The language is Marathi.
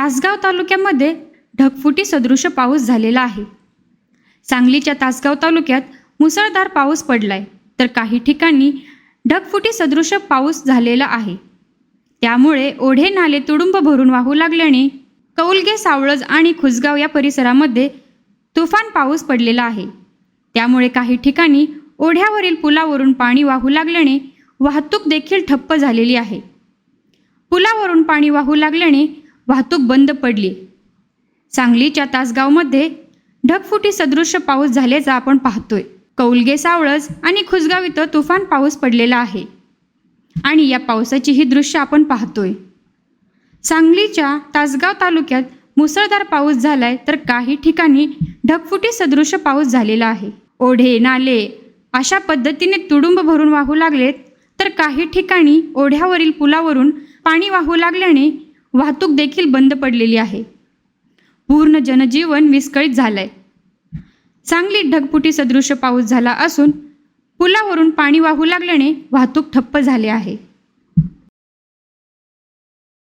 तासगाव तालुक्यामध्ये ढगफुटी सदृश पाऊस झालेला आहे. सांगलीच्या तासगाव तालुक्यात मुसळधार पाऊस पडलाय तर काही ठिकाणी ढगफुटी सदृश पाऊस झालेला आहे. त्यामुळे ओढे नाले तुडुंब भरून वाहू लागल्याने कौलगे सावळज आणि खुसगाव या परिसरामध्ये तुफान पाऊस पडलेला आहे. त्यामुळे काही ठिकाणी ओढ्यावरील पुलावरून पाणी वाहू लागल्याने वाहतूक देखील ठप्प झालेली आहे. पुलावरून पाणी वाहू लागल्याने वाहतूक बंद पडली. सांगलीच्या तासगावमध्ये ढगफुटी सदृश्य पाऊस झाल्याचा आपण पाहतोय. कौलगे सावळज आणि खुसगाव इथं तुफान पाऊस पडलेला आहे. आणि या पावसाची ही दृश्य आपण पाहतोय. सांगलीच्या तासगाव तालुक्यात मुसळधार पाऊस झालाय तर काही ठिकाणी ढगफुटी सदृश पाऊस झालेला आहे. ओढे नाले अशा पद्धतीने तुडुंब भरून वाहू लागलेत तर काही ठिकाणी ओढ्यावरील पुलावरून पाणी वाहू लागल्याने वाहतूक देखील बंद पडलेली आहे. पूर्ण जनजीवन विस्कळीत झालंय. चांगली ढगफुटी सदृश्य पाऊस झाला असून पुलावरून पाणी वाहू लागल्याने वाहतूक ठप्प झाली आहे.